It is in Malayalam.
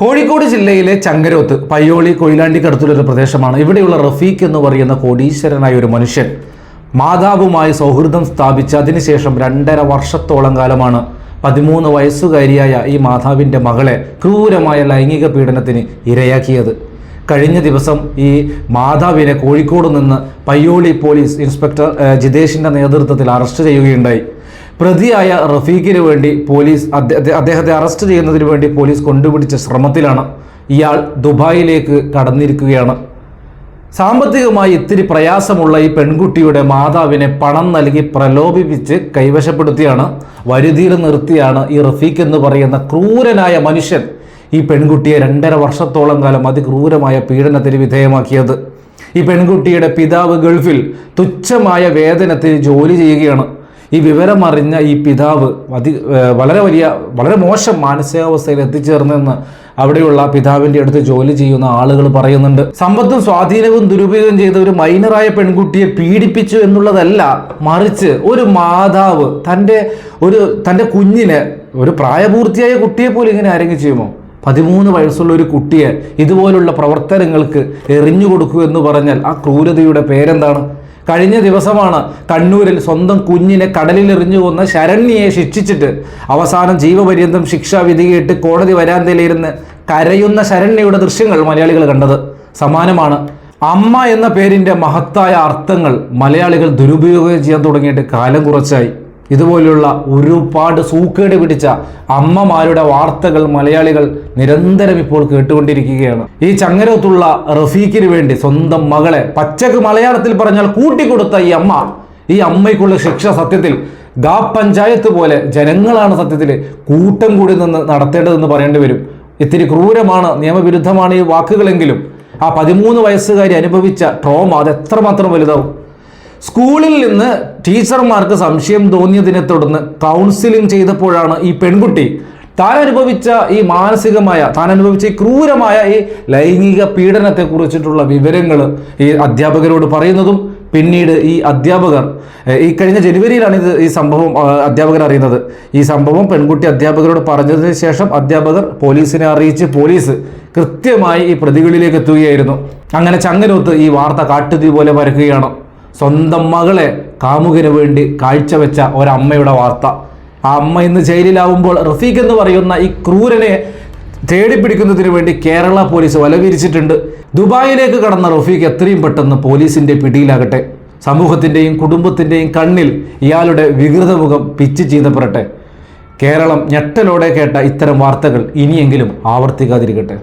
കോഴിക്കോട് ജില്ലയിലെ ചങ്കരോത്ത് പയ്യോളി കൊയിലാണ്ടിക്കടുത്തുള്ളൊരു പ്രദേശമാണ്. ഇവിടെയുള്ള റഫീഖ് എന്ന് പറയുന്ന കോടീശ്വരനായ ഒരു മനുഷ്യൻ മാതാവുമായി സൗഹൃദം സ്ഥാപിച്ച അതിനുശേഷം രണ്ടര വർഷത്തോളം കാലമാണ് പതിമൂന്ന് വയസ്സുകാരിയായ ഈ മാതാവിന്റെ മകളെ ക്രൂരമായ ലൈംഗിക പീഡനത്തിന് ഇരയാക്കിയത്. കഴിഞ്ഞ ദിവസം ഈ മാതാവിനെ കോഴിക്കോട് നിന്ന് പയ്യോളി പോലീസ് ഇൻസ്പെക്ടർ ജിതേഷിന്റെ നേതൃത്വത്തിൽ അറസ്റ്റ് ചെയ്യുകയുണ്ടായി. പ്രതിയായ റഫീഖിന് വേണ്ടി പോലീസ് അദ്ദേ- അദ്ദേ- അദ്ദേഹത്തെ അറസ്റ്റ് ചെയ്യുന്നതിന് വേണ്ടി പോലീസ് കൊണ്ടുപിടിച്ച ശ്രമത്തിലാണ് ഇയാൾ ദുബായിലേക്ക് കടന്നിരിക്കുകയാണ്. സാമ്പത്തികമായി ഇത്തിരി പ്രയാസമുള്ള ഈ പെൺകുട്ടിയുടെ മാതാവിനെ പണം നൽകി പ്രലോഭിപ്പിച്ച് കൈവശപ്പെടുത്തിയാണ് വരുതിയിൽ നിർത്തിയാണ് ഈ റഫീഖ് എന്ന് പറയുന്ന ക്രൂരനായ മനുഷ്യൻ ഈ പെൺകുട്ടിയെ രണ്ടര വർഷത്തോളം കാലം അതിക്രൂരമായ പീഡനത്തിന് വിധേയമാക്കിയത്. ഈ പെൺകുട്ടിയുടെ പിതാവ് ഗൾഫിൽ തുച്ഛമായ വേതനത്തിൽ ജോലി ചെയ്യുകയാണ്. ഈ വിവരമറിഞ്ഞ ഈ പിതാവ് അതി വളരെ വലിയ വളരെ മോശം മാനസികാവസ്ഥയിൽ എത്തിച്ചേർന്നെന്ന് അവിടെയുള്ള പിതാവിന്റെ അടുത്ത് ജോലി ചെയ്യുന്ന ആളുകൾ പറയുന്നുണ്ട്. സമ്പത്തും സ്വാധീനവും ദുരുപയോഗം ചെയ്ത ഒരു മൈനറായ പെൺകുട്ടിയെ പീഡിപ്പിച്ചു എന്നുള്ളതല്ല മറിച്ച് ഒരു മാതാവ് തന്റെ ഒരു തന്റെ കുഞ്ഞിനെ ഒരു പ്രായപൂർത്തിയായ കുട്ടിയെ പോലും ഇങ്ങനെ ആരെങ്കിലും ചെയ്യുമോ? പതിമൂന്ന് വയസ്സുള്ള ഒരു കുട്ടിയെ ഇതുപോലുള്ള പ്രവർത്തനങ്ങൾക്ക് എറിഞ്ഞു കൊടുക്കൂ എന്ന് പറഞ്ഞാൽ ആ ക്രൂരതയുടെ പേരെന്താണ്? കഴിഞ്ഞ ദിവസമാണ് കണ്ണൂരിൽ സ്വന്തം കുഞ്ഞിനെ കടലിൽ കൊന്ന ശരണ്യയെ ശിക്ഷിച്ചിട്ട് അവസാനം ജീവപര്യന്തം ശിക്ഷ വിധിയിട്ട് കോടതി വരാന്തയിലിരുന്ന് കരയുന്ന ശരണ്യയുടെ ദൃശ്യങ്ങൾ മലയാളികൾ കണ്ടത്. സമാനമാണ്. അമ്മ എന്ന പേരിന്റെ മഹത്തായ അർത്ഥങ്ങൾ മലയാളികൾ ദുരുപയോഗം ചെയ്യാൻ തുടങ്ങിയിട്ട് കാലം കുറച്ചായി. ഇതുപോലുള്ള ഒരുപാട് സൂക്കേട് പിടിച്ച അമ്മമാരുടെ വാർത്തകൾ മലയാളികൾ നിരന്തരം ഇപ്പോൾ കേട്ടുകൊണ്ടിരിക്കുകയാണ്. ഈ ചങ്ങരത്തുള്ള റഫീഖിന് വേണ്ടി സ്വന്തം മകളെ പച്ചക്ക് മലയാളത്തിൽ പറഞ്ഞാൽ കൂട്ടിക്കൊടുത്ത ഈ അമ്മ ഈ അമ്മയ്ക്കുള്ള ശിക്ഷ സത്യത്തിൽ ഗാ പഞ്ചായത്ത് പോലെ ജനങ്ങളാണ് സത്യത്തിൽ കൂട്ടം കൂടി നിന്ന് നടത്തേണ്ടതെന്ന് പറയേണ്ടി വരും. ഇത്തിരി ക്രൂരമാണ് നിയമവിരുദ്ധമാണ് ഈ വാക്കുകളെങ്കിലും ആ പതിമൂന്ന് വയസ്സുകാരി അനുഭവിച്ച ട്രോമ അത് എത്രമാത്രം വലുതാവും? സ്കൂളിൽ നിന്ന് ടീച്ചർമാർക്ക് സംശയം തോന്നിയതിനെ തുടർന്ന് കൗൺസിലിംഗ് ചെയ്തപ്പോഴാണ് ഈ പെൺകുട്ടി താൻ അനുഭവിച്ച ഈ മാനസികമായ താൻ അനുഭവിച്ച ഈ ക്രൂരമായ ഈ ലൈംഗിക പീഡനത്തെ കുറിച്ചിട്ടുള്ള വിവരങ്ങൾ ഈ അധ്യാപകരോട് പറയുന്നതും പിന്നീട് ഈ അധ്യാപകർ ഈ കഴിഞ്ഞ ജനുവരിയിലാണ് ഇത് ഈ സംഭവം അധ്യാപകർ അറിയുന്നത്. ഈ സംഭവം പെൺകുട്ടി അധ്യാപകരോട് പറഞ്ഞതിന് ശേഷം അധ്യാപകർ പോലീസിനെ അറിയിച്ച് പോലീസ് കൃത്യമായി ഈ പ്രതികളിലേക്ക് എത്തുകയായിരുന്നു. അങ്ങനെ ചങ്ങനൂത്ത് ഈ വാർത്ത കാട്ടുതീ പോലെ പരക്കുകയാണ് സ്വന്തം മകളെ കാമുകന് വേണ്ടി കാഴ്ചവെച്ച ഒരമ്മയുടെ വാർത്ത. ആ അമ്മ ഇന്ന് ജയിലിലാവുമ്പോൾ റഫീഖ് എന്ന് പറയുന്ന ഈ ക്രൂരനെ തേടിപ്പിടിക്കുന്നതിന് വേണ്ടി കേരള പോലീസ് വലവിരിച്ചിട്ടുണ്ട്. ദുബായിലേക്ക് കടന്ന റഫീഖ് എത്രയും പെട്ടെന്ന് പോലീസിന്റെ പിടിയിലാകട്ടെ. സമൂഹത്തിന്റെയും കുടുംബത്തിന്റെയും കണ്ണിൽ ഇയാളുടെ വികൃത മുഖം പിച്ച് ചീന്തപ്പെടട്ടെ. കേരളം ഞെട്ടലോടെ കേട്ട ഇത്തരം വാർത്തകൾ ഇനിയെങ്കിലും ആവർത്തിക്കാതിരിക്കട്ടെ.